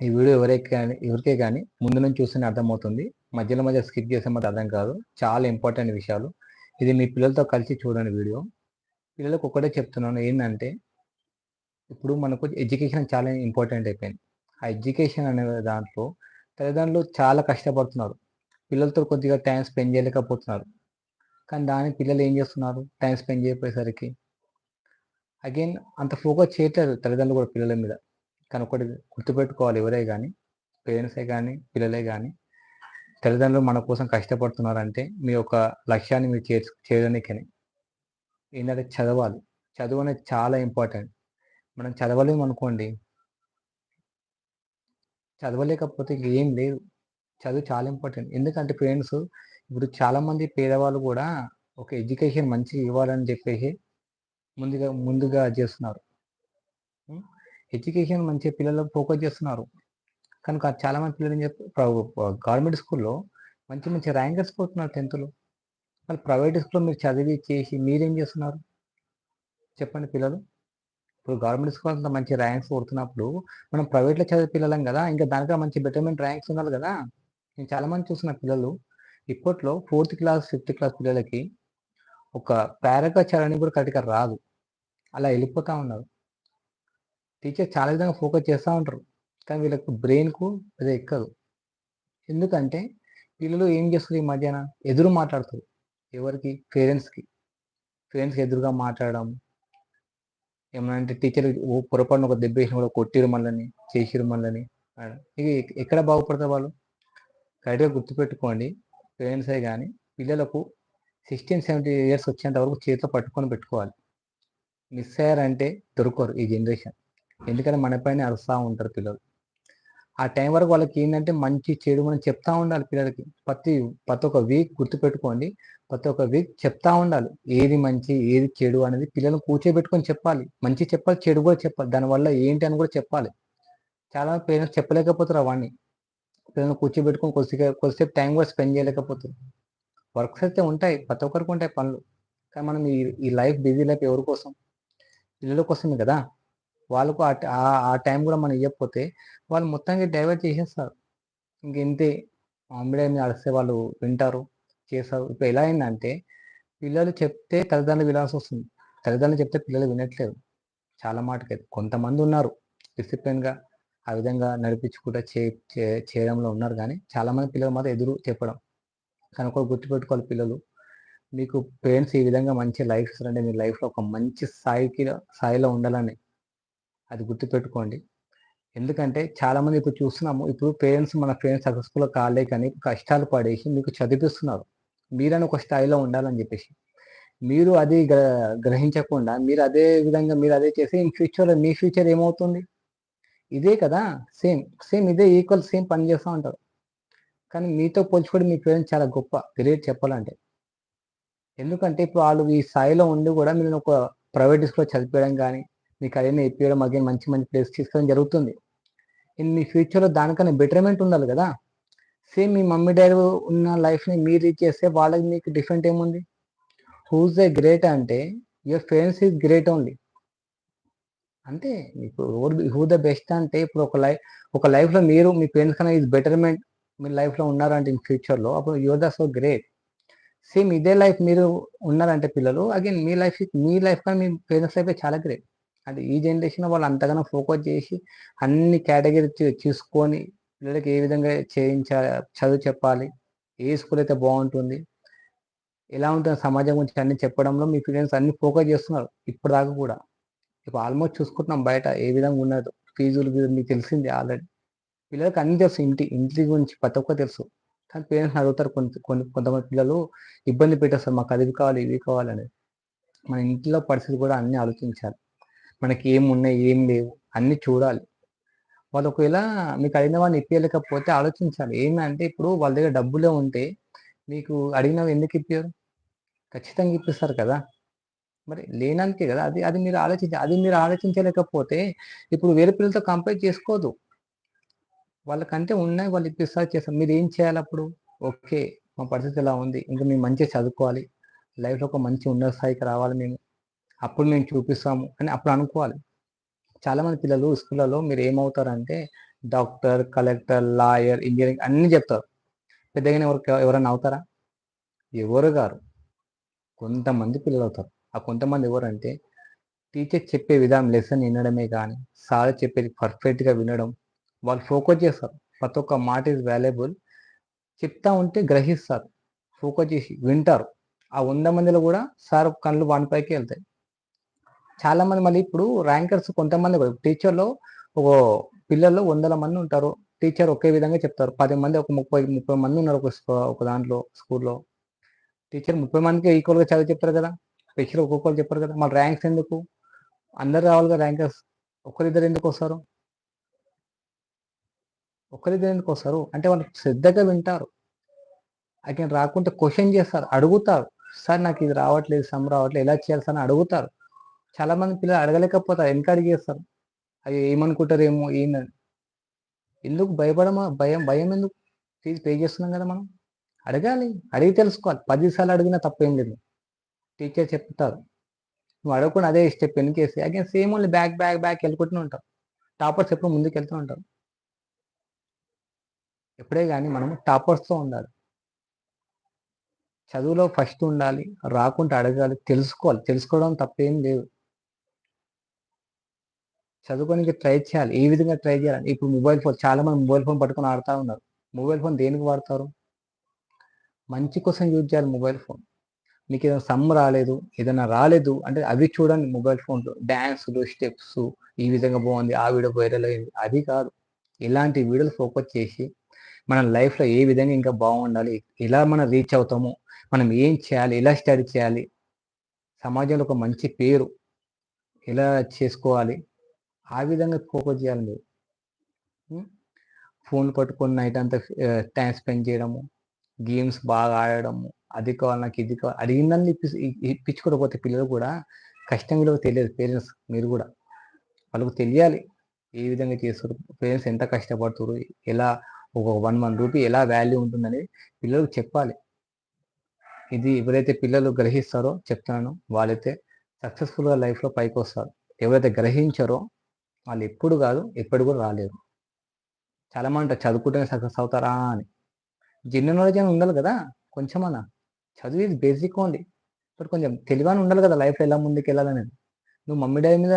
ఈ వీడియో ఎవరికే కానీ ఎవరికే కానీ ముందు నుంచి చూస్తేనే అర్థమవుతుంది. మధ్యలో మధ్య స్కిప్ చేసే మాత్రం అర్థం కాదు. చాలా ఇంపార్టెంట్ విషయాలు. ఇది మీ పిల్లలతో కలిసి చూడండి వీడియో. పిల్లలకు ఒకటే చెప్తున్నాను ఏంటంటే ఇప్పుడు మనకు ఎడ్యుకేషన్ చాలా ఇంపార్టెంట్ అయిపోయింది. ఆ ఎడ్యుకేషన్ అనే దాంట్లో తల్లిదండ్రులు చాలా కష్టపడుతున్నారు. పిల్లలతో కొద్దిగా టైం స్పెండ్ చేయలేకపోతున్నారు. కానీ దాని పిల్లలు ఏం చేస్తున్నారు? టైం స్పెండ్ చేయకపోయేసరికి. అగైన్ అంత ఫోకస్ చేయట్లేదు తల్లిదండ్రులు కూడా పిల్లల మీద. కానీ ఒకటి గుర్తుపెట్టుకోవాలి ఎవరే కానీ పేరెంట్సే కానీ పిల్లలే కానీ తల్లిదండ్రులు మన కోసం కష్టపడుతున్నారంటే మీ యొక్క లక్ష్యాన్ని మీరు చేర్చు చేయడానికని. ఏంటంటే చదవాలి. చదువు అనేది చాలా ఇంపార్టెంట్. మనం చదవలేము అనుకోండి. చదవలేకపోతే ఏం లేదు. చదువు చాలా ఇంపార్టెంట్. ఎందుకంటే పేరెంట్స్ ఇప్పుడు చాలామంది పేదవాళ్ళు కూడా ఒక ఎడ్యుకేషన్ మంచిగా ఇవ్వాలని చెప్పేసి ముందుగా ముందుగా చేస్తున్నారు. ఎడ్యుకేషన్ మంచి పిల్లలకు ఫోకస్ చేస్తున్నారు. కనుక చాలామంది పిల్లలు ఏం చెప్పి గవర్నమెంట్ స్కూల్లో మంచి మంచి ర్యాంకర్స్ పోతున్నారు టెన్త్లో. మళ్ళీ ప్రైవేట్ స్కూల్లో మీరు చదివి చేసి మీరేం చేస్తున్నారు? చెప్పండి పిల్లలు. ఇప్పుడు గవర్నమెంట్ స్కూల్ అంత మంచి ర్యాంక్స్ కొడుతున్నప్పుడు మనం ప్రైవేట్లో చదివే పిల్లలం కదా ఇంకా దానికన్నా మంచి బెటర్మెంట్ ర్యాంక్స్ ఉండాలి కదా. నేను చాలామంది చూసిన పిల్లలు ఇప్పట్లో ఫోర్త్ క్లాస్ ఫిఫ్త్ క్లాస్ పిల్లలకి ఒక పారాగ్రాఫ్ చదవడానికి కూడా కరెక్ట్గా రాదు. అలా వెళ్ళిపోతూ ఉన్నారు. టీచర్ చాలా విధంగా ఫోకస్ చేస్తూ ఉంటారు. కానీ వీళ్ళకు బ్రెయిన్కు అది ఎక్కదు. ఎందుకంటే పిల్లలు ఏం చేస్తారు ఈ మధ్యాహ్నం ఎదురు మాట్లాడతారు. ఎవరికి? పేరెంట్స్కి. పేరెంట్స్కి ఎదురుగా మాట్లాడడం. ఏమైనా అంటే టీచర్ పొరపాటున ఒక దెబ్బ వేసిన కూడా కొట్టిరు మళ్ళని చేసిరు మళ్ళని ఇక ఎక్కడ బాగుపడతారు వాళ్ళు? కరెక్ట్గా గుర్తుపెట్టుకోండి. పేరెంట్సే కానీ పిల్లలకు సిక్స్టీన్ సెవెంటీ ఇయర్స్ వచ్చేంత వరకు చేతిలో పట్టుకొని పెట్టుకోవాలి. మిస్ అయ్యారంటే దొరకరు ఈ జనరేషన్. ఎందుకంటే మన పైన అరుస్తూ ఉంటారు పిల్లలు. ఆ టైం వరకు వాళ్ళకి ఏంటంటే మంచి చెడు మనం చెప్తా ఉండాలి పిల్లలకి. ప్రతి ప్రతి ఒక్క వీక్ గుర్తుపెట్టుకోండి. ప్రతి ఒక్క వీక్ చెప్తా ఉండాలి. ఏది మంచి ఏది చెడు అనేది పిల్లలను కూర్చోబెట్టుకొని చెప్పాలి. మంచి చెప్పాలి చెడు కూడా చెప్పాలి. దానివల్ల ఏంటి అని కూడా చెప్పాలి. చాలా పేరెంట్స్ చెప్పలేకపోతారు అవన్నీ. పిల్లలను కూర్చోబెట్టుకొని కొద్దిసేపు కొద్దిసేపు టైం కూడా స్పెండ్ చేయలేకపోతారు. వర్క్స్ అయితే ఉంటాయి. ప్రతి ఒక్కరికి ఉంటాయి పనులు. కానీ మనం ఈ ఈ లైఫ్ బిజీ లైఫ్ ఎవరి కోసం? పిల్లల కోసమే కదా. వాళ్ళకు ఆ టైం కూడా మనం ఇవ్వకపోతే వాళ్ళు మొత్తంగా డైవర్ట్ చేసేస్తారు. ఇంకెంతే ఇంతే. మీద అడిస్తే వాళ్ళు వింటారు చేస్తారు. ఇప్పుడు ఎలా అయిందంటే పిల్లలు చెప్తే తల్లిదండ్రులు వినాల్సి వస్తుంది. తల్లిదండ్రులు చెప్తే పిల్లలు వినట్లేదు. చాలా మాటకైతే కొంతమంది ఉన్నారు డిసిప్లిన్గా ఆ విధంగా నడిపించుకుంటూ చే చేయడంలో ఉన్నారు కానీ చాలామంది పిల్లలు మాత్రం ఎదురు చెప్పడం. కానీ ఒకటి గుర్తుపెట్టుకోవాలి పిల్లలు. మీకు పేరెంట్స్ ఈ విధంగా మంచి లైఫ్ ఇస్తారంటే మీ లైఫ్లో ఒక మంచి స్థాయికి స్థాయిలో ఉండాలని అది గుర్తుపెట్టుకోండి. ఎందుకంటే చాలామంది ఇప్పుడు చూస్తున్నాము ఇప్పుడు పేరెంట్స్ మన పేరెంట్స్ సక్సెస్ఫుల్ కాలే కానీ కష్టాలు పడేసి మీకు చదివిస్తున్నారు. మీరని ఒక స్థాయిలో ఉండాలని చెప్పేసి. మీరు అది గ్రహించకుండా మీరు అదే విధంగా మీరు అదే చేసి ఇన్ ఫ్యూచర్ మీ ఫ్యూచర్ ఏమవుతుంది? ఇదే కదా సేమ్ సేమ్ ఇదే ఈక్వల్ సేమ్ పని చేస్తూ ఉంటారు. కానీ మీతో పోల్చుకోవడం మీ పేరెంట్స్ చాలా గొప్ప గ్రేట్ చెప్పాలంటే. ఎందుకంటే ఇప్పుడు వాళ్ళు ఈ స్థాయిలో ఉండి కూడా మీరు ఒక ప్రైవేట్ స్కూల్లో చదివించడం కానీ మీకు అదే ఇప్పించడం అగైన్ మంచి మంచి ప్లేస్ తీసుకోవడం జరుగుతుంది. ఇన్ మీ ఫ్యూచర్లో దానికన్నా బెటర్మెంట్ ఉండాలి కదా. సేమ్ మీ మమ్మీ డాడీ ఉన్న లైఫ్ని మీరు రీచ్ చేస్తే వాళ్ళకి మీకు డిఫరెంట్ ఏముంది? హూజ్ ద గ్రేట్ అంటే your parents is great only అంటే ఇప్పుడు హూ ద బెస్ట్ అంటే ఇప్పుడు ఒక లైఫ్ ఒక లైఫ్లో మీరు మీ పేరెంట్స్ కన్నా ఈజ్ బెటర్మెంట్ మీ లైఫ్లో ఉన్నారంటే ఇన్ ఫ్యూచర్లో అప్పుడు your the so great same ఇదే లైఫ్ మీరు ఉన్నారంటే పిల్లలు అగైన్ మీ లైఫ్ మీ లైఫ్ కానీ మీ పేరెంట్స్ లైఫ్ చాలా గ్రేట్ అది ఈ జనరేషన్ వాళ్ళు అంతగానో ఫోకస్ చేసి అన్ని కేటగిరీ చూసుకొని పిల్లలకి ఏ విధంగా చేయించాలి చదువు చెప్పాలి ఏ స్కూల్ అయితే బాగుంటుంది ఎలా ఉంటుంది సమాజం గురించి అన్ని చెప్పడంలో మీ పేరెంట్స్ అన్ని ఫోకస్ చేస్తున్నారు ఇప్పటిదాకా కూడా. ఇప్పుడు ఆల్మోస్ట్ చూసుకుంటున్నాం బయట ఏ విధంగా ఉన్నదో ఫీజులు మీకు తెలిసింది ఆల్రెడీ పిల్లలకి అన్ని తెలుసు ఇంటి ఇంటి గురించి ప్రతి ఒక్క తెలుసు. కానీ పేరెంట్స్ అడుగుతారు కొంత కొన్ని కొంతమంది పిల్లలు ఇబ్బంది పెట్టేస్తారు మాకు అది కావాలి ఇవి కావాలి అనేది మన ఇంట్లో పరిస్థితి కూడా అన్ని ఆలోచించాలి. మనకి ఏం ఉన్నాయి ఏం లేవు అన్ని చూడాలి. వాళ్ళు ఒకవేళ మీకు అడిగిన వాడిని ఇప్పించలేకపోతే ఆలోచించాలి. ఏంటంటే ఇప్పుడు వాళ్ళ దగ్గర డబ్బులే ఉంటే మీకు అడిగినవి ఎందుకు ఇప్పారు ఖచ్చితంగా ఇప్పిస్తారు కదా. మరి లేనందుకే కదా. అది అది మీరు ఆలోచించాలి అది మీరు ఆలోచించలేకపోతే ఇప్పుడు వేరే పిల్లలతో కంపేర్ చేసుకోదు. వాళ్ళకంటే ఉన్నాయి వాళ్ళు ఇప్పిస్తారు చేస్తారు. మీరు ఏం చేయాలి అప్పుడు? ఓకే మా పరిస్థితి ఇలా ఉంది. ఇంకా మేము మంచిగా చదువుకోవాలి. లైఫ్లో ఒక మంచి ఉన్నత స్థాయికి రావాలి మేము. అప్పుడు మేము చూపిస్తాము అని అప్పుడు అనుకోవాలి. చాలామంది పిల్లలు స్కూళ్ళలో మీరు ఏమవుతారంటే డాక్టర్ కలెక్టర్ లాయర్ ఇంజనీరింగ్ అన్నీ చెప్తారు. పెద్దగా ఎవరు ఎవరైనా అవుతారా? ఎవరు గారు? కొంతమంది పిల్లలు అవుతారు. ఆ కొంతమంది ఎవరంటే టీచర్ చెప్పే విధానం లెసన్ వినడమే కానీ సార్ చెప్పేది పర్ఫెక్ట్గా వినడం వాళ్ళు ఫోకస్ చేస్తారు. ప్రతి ఒక్క మాట ఇస్ వాల్యుబుల్. చెప్తా ఉంటే గ్రహిస్తారు. ఫోకస్ చేసి వింటారు. ఆ వంద మందిలో కూడా సార్ కళ్ళు వానిపైకి వెళ్తాయి. చాలా మంది మళ్ళీ ఇప్పుడు ర్యాంకర్స్ కొంతమంది టీచర్లో ఒక పిల్లల్లో వందల మంది ఉంటారు. టీచర్ ఒకే విధంగా చెప్తారు. పది మంది ఒక ముప్పై ముప్పై మంది ఉన్నారు ఒక ఒక దాంట్లో స్కూల్లో. టీచర్ ముప్పై మందికి ఈక్వల్గా చదివి చెప్తారు కదా. స్పెషల్ ఒక్కొక్కరు చెప్పారు కదా. మళ్ళీ ర్యాంక్స్ ఎందుకు? అందరు రావాలి కదా ర్యాంకర్స్. ఒకరిద్దరు ఎందుకు వస్తారు? ఒకరిద్దరు ఎందుకు వస్తారు? అంటే వాళ్ళు శ్రద్ధగా వింటారు. అక్కడ రాకుంటే క్వశ్చన్ చేస్తారు అడుగుతారు. సార్ నాకు ఇది రావట్లేదు సమ్ రావట్లేదు ఎలా చేయాలి సార్ అని అడుగుతారు. చాలా మంది పిల్లలు అడగలేకపోతారు వెనక చేస్తారు అయ్యో ఏమనుకుంటారేమో ఏందని ఎందుకు భయపడమా? భయం భయం ఎందుకు? ఫీజు పే చేస్తున్నాం కదా మనం. అడగాలి అడిగి తెలుసుకోవాలి. పదిసార్లు అడిగినా తప్పేం లేదు. టీచర్ చెప్తారు. నువ్వు అడగకుండా అదే step వెనకేసి again same only back back back వెళ్ళుకుంటూనే ఉంటాం. టాపర్స్ ఎప్పుడు ముందుకు వెళ్తూ ఉంటారు. ఎప్పుడే కానీ మనం టాపర్స్తో ఉండాలి. చదువులో ఫస్ట్ ఉండాలి రాకుంటే అడగాలి తెలుసుకోవాలి. తెలుసుకోవడం తప్పేం లేదు. చదువుకోనికి ట్రై చేయాలి. ఏ విధంగా ట్రై చేయాలి ఇప్పుడు మొబైల్ ఫోన్ చాలా మంది మొబైల్ ఫోన్ పట్టుకొని ఆడుతూ ఉన్నారు. మొబైల్ ఫోన్ దేనికి వాడతారు? మంచి కోసం యూజ్ చేయాలి మొబైల్ ఫోన్ మీకు ఏదైనా సమ్ రాలేదు ఏదైనా రాలేదు అంటే అవి చూడండి మొబైల్ ఫోన్లో డ్యాన్సులు స్టెప్స్ ఈ విధంగా బాగుంది ఆ వీడియో వైరల్ అయింది. అది కాదు. ఇలాంటి వీడియోలు ఫోకస్ చేసి మన లైఫ్లో ఏ విధంగా ఇంకా బాగుండాలి ఎలా మనం రీచ్ అవుతాము మనం ఏం చేయాలి ఎలా స్టడీ చేయాలి సమాజంలో ఒక మంచి పేరు ఎలా చేసుకోవాలి ఆ విధంగా ఫోకస్ చేయాలి మీరు. ఫోన్ పట్టుకొని నైట్ అంతా టైం స్పెండ్ చేయడము గేమ్స్ బాగా ఆడడము అది కావాలి నాకు ఇది కావాలి అడిగిందని ఇప్పి ఇప్పించుకోకపోతే పిల్లలు కూడా కష్టం విలువ తెలియదు పేరెంట్స్ మీరు కూడా. వాళ్ళకు తెలియాలి ఏ విధంగా చేస్తారు పేరెంట్స్ ఎంత కష్టపడుతారు ఎలా ఒక వన్ వన్ రూపీ ఎలా వాల్యూ ఉంటుందని పిల్లలకు చెప్పాలి. ఇది ఎవరైతే పిల్లలు గ్రహిస్తారో చెప్తున్నాను వాళ్ళైతే సక్సెస్ఫుల్గా లైఫ్లో పైకి వస్తారు. ఎవరైతే గ్రహించారో వాళ్ళు ఎప్పుడు కాదు ఎప్పుడు కూడా రాలేరు చాలామంది అంటారు చదువుకుంటేనే సక్సెస్ అవుతారా అని. జనరల్ నాలెడ్జ్ అని ఉండాలి కదా కొంచెమన్నా. చదువు ఇది బేసిక్ ఉంది బట్ కొంచెం తెలివని ఉండాలి కదా లైఫ్ ఎలా ముందుకు వెళ్ళాలని నువ్వు మమ్మీ డాడీ మీద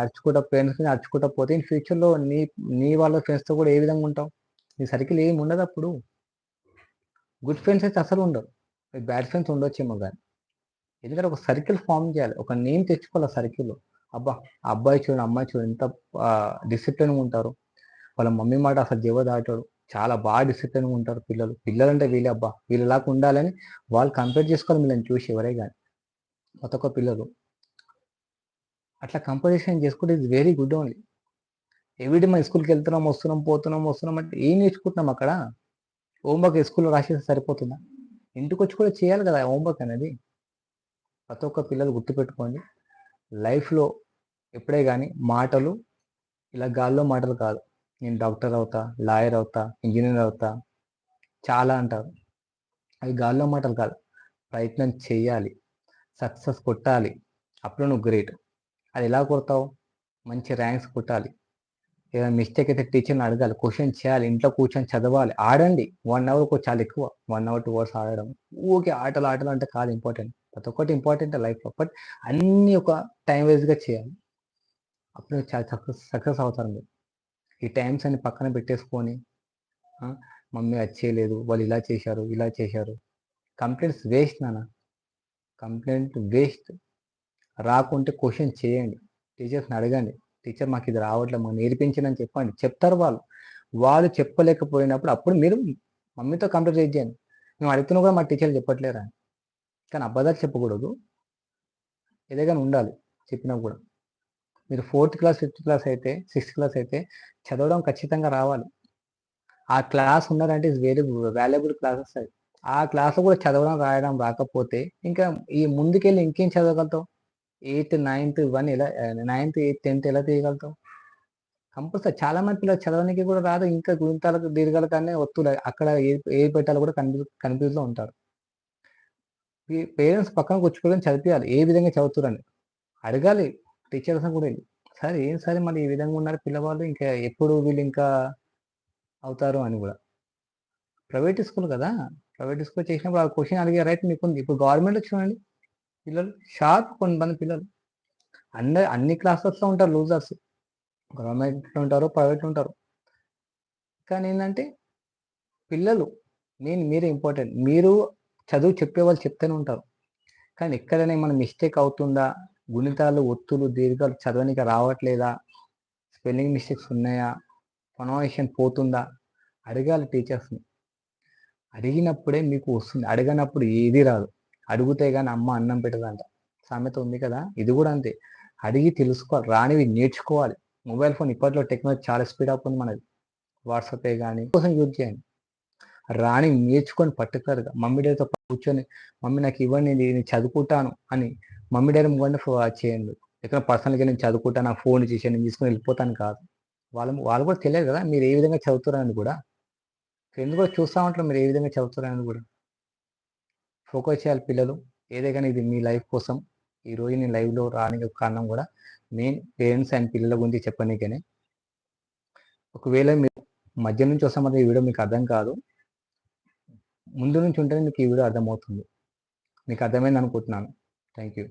అరుచుకుంటా పేరెంట్స్ మీద అరుచుకుంటా పోతే ఇన్ ఫ్యూచర్లో నీ నీ వాళ్ళ ఫ్రెండ్స్తో కూడా ఏ విధంగా ఉంటావు? నీ సర్కిల్ ఏమి ఉండదు అప్పుడు. గుడ్ ఫ్రెండ్స్ అయితే అసలు ఉండవు. బ్యాడ్ ఫ్రెండ్స్ ఉండొచ్చేమో కానీ ఎందుకంటే ఒక సర్కిల్ ఫామ్ చేయాలి. ఒక నేమ్ తెచ్చుకోవాలి ఆ సర్కిల్లో. అబ్బా ఆ అబ్బాయి చూడు అమ్మాయి చూడు ఎంత డిసిప్లిన్గా ఉంటారు. వాళ్ళ మమ్మీ మాట అసలు జీవ దాటాడు. చాలా బాగా డిసిప్లిన్గా ఉంటారు పిల్లలు. పిల్లలు అంటే వీళ్ళే అబ్బా వీళ్ళలాగా ఉండాలని వాళ్ళు కంపేర్ చేసుకోవాలి వీళ్ళని చూసి ఎవరే కానీ కొత్త ఒక్క పిల్లలు. అట్లా కంపారిజన్ చేసుకుంటే it's very good only everyday మన స్కూల్కి వెళ్తున్నాం వస్తున్నాం పోతున్నాం వస్తున్నాం అంటే ఏం నేర్చుకుంటున్నాం అక్కడ? హోంవర్క్ స్కూల్లో రాసేస్తే సరిపోతుందా? ఇంటికి వచ్చి కూడా చేయాలి కదా హోంవర్క్ అనేది. ప్రతి ఒక్క పిల్లలు గుర్తుపెట్టుకోండి లైఫ్లో ఎప్పుడే కానీ మాటలు ఇలా గాల్లో మాటలు కాదు. నేను డాక్టర్ అవుతా లాయర్ అవుతా ఇంజనీర్ అవుతా చాలా అంటారు. అవి గాల్లో మాటలు కాదు. ప్రయత్నం చేయాలి సక్సెస్ కొట్టాలి. అప్పుడు నువ్వు గ్రేట్. అది ఎలా కొడతావు? మంచి ర్యాంక్స్ కొట్టాలి. ఏదైనా మిస్టేక్ అయితే టీచర్ని అడగాలి. క్వశ్చన్ చేయాలి. ఇంట్లో కూర్చొని చదవాలి. ఆడండి. వన్ అవర్కి చాలా ఎక్కువ. వన్ అవర్ టూ అవర్స్ ఆడడం. ఊకే ఆటలు ఆటలు అంటే కాదు ఇంపార్టెంట్. ప్రతి ఒక్కటి ఇంపార్టెంట్ లైఫ్లో. బట్ అన్నీ ఒక టైం వైజ్గా చేయాలి. అప్పుడు చాలా సక్సెస్ సక్సెస్ అవుతారు మీరు. ఈ టైమ్స్ అన్ని పక్కన పెట్టేసుకొని మమ్మీ అది చేయలేదు వాళ్ళు ఇలా చేశారు ఇలా చేశారు. కంప్లైంట్స్ వేస్ట్ నాన్న. Complaint waste. రాకుంటే క్వశ్చన్ చేయండి. టీచర్స్ని అడగండి. టీచర్ మాకు ఇది రావట్లేదు మాకు నేర్పించండి అని చెప్పండి. చెప్తారు వాళ్ళు. వాళ్ళు చెప్పలేకపోయినప్పుడు అప్పుడు మీరు మమ్మీతో కంప్లీట్ చేయండి. మేము అడుగుతున్నా కూడా మా టీచర్లు చెప్పట్లేరా? కానీ అబద్ధాలు చెప్పకూడదు. ఏదైనా ఉండాలి. చెప్పినా కూడా. మీరు ఫోర్త్ క్లాస్ ఫిఫ్త్ క్లాస్ అయితే సిక్స్త్ క్లాస్ అయితే చదవడం ఖచ్చితంగా రావాలి. ఆ క్లాస్ ఉన్నారంటే ఇస్ వెరీ వాల్యుబుల్ క్లాసెస్ అది. ఆ క్లాస్ కూడా చదవడం రాయడం రాకపోతే ఇంకా ఈ ముందుకెళ్ళి ఇంకేం చదవగలుగుతావు? ఎయిత్ నైన్త్ వన్ ఎలా నైన్త్ ఎయిత్ టెన్త్ ఎలా తీయగలుగుతావు? కంపల్సరీ చాలా మంది పిల్లలు చదవడానికి కూడా రాదు. ఇంకా గుంతాలకు దీర్ఘాల కానీ ఒత్తులు. అక్కడ ఏ ఏ పెట్టాలో కూడా కన్ఫ్యూజ్ కన్ఫ్యూజ్లో ఉంటారు. పేరెంట్స్ పక్కన కూర్చోని చదివియాలి ఏ విధంగా చదువుతారని. అడగాలి. టీచర్స్ కూడా సార్ సరే ఏం సరే మరి ఈ విధంగా ఉన్నారు పిల్లవాళ్ళు? ఇంకా ఎప్పుడు వీళ్ళు ఇంకా అవుతారు? అని కూడా. ప్రైవేట్ స్కూల్ కదా ప్రైవేట్ స్కూల్ చేసినప్పుడు ఆ క్వశ్చన్ అడిగే రైట్ మీకు ఉంది ఇప్పుడు గవర్నమెంట్లో చూడండి పిల్లలు షార్ప్ కొంతమంది పిల్లలు. అందరు అన్ని క్లాసెస్లో ఉంటారు లూజర్స్. గవర్నమెంట్లో ఉంటారు ప్రైవేట్లో ఉంటారు. కానీ ఏంటంటే పిల్లలు మెయిన్ మీరే ఇంపార్టెంట్. మీరు చదువు చెప్పే వాళ్ళు చెప్తూనే ఉంటారు. కానీ ఎక్కడైనా మన మిస్టేక్ అవుతుందా? గుణితాలు ఒత్తులు దీర్ఘాలు చదవనికి రావట్లేదా? స్పెల్లింగ్ మిస్టేక్స్ ఉన్నాయా? ప్రొనౌన్సియేషన్ పోతుందా? అడగాలి టీచర్స్ని. అడిగినప్పుడే మీకు వస్తుంది. అడగనప్పుడు ఏది రాదు. అడిగితే కానీ అమ్మ అన్నం పెట్టదంట సామెత ఉంది కదా? ఇది కూడా అంతే. అడిగి తెలుసుకోవాలి. రానివి నేర్చుకోవాలి. మొబైల్ ఫోన్ ఇప్పట్లో టెక్నాలజీ చాలా స్పీడ్ అప్ ఉంది మనది. వాట్సాపే కానీ కోసం యూజ్ చేయండి. రాని నేర్చుకొని పర్టికులర్గా మమ్మీ డాడీతో కూర్చొని మమ్మీ నాకు ఇవ్వండి నేను చదువుకుంటాను అని మమ్మీ డాడీ కూడా చేయండి. ఎక్కడ పర్సనల్గా నేను చదువుకుంటాను నా ఫోన్ చేసి నేను తీసుకొని వెళ్ళిపోతాను కాదు. వాళ్ళు వాళ్ళు కూడా తెలియదు కదా మీరు ఏ విధంగా చదువుతున్నారని కూడా. ఫ్రెండ్స్ కూడా చూస్తూ ఉంటారు మీరు ఏ విధంగా చదువుతున్నారని కూడా. ఫోకస్ చేయాలి పిల్లలు. ఏదైనా ఇది మీ లైఫ్ కోసం. ఈ రోజు నేను లైవ్లో రానికి కారణం కూడా మెయిన్ పేరెంట్స్ అండ్ పిల్లల గురించి చెప్పడానికనే ఒకవేళ మీరు మధ్య నుంచి వస్తామంటే ఈ వీడియో మీకు అర్థం కాదు. ముందు నుంచి ఉంటేనే మీకు ఈ వీడియో అర్థమవుతుంది. మీకు అర్థమైంది అనుకుంటున్నాను. Thank you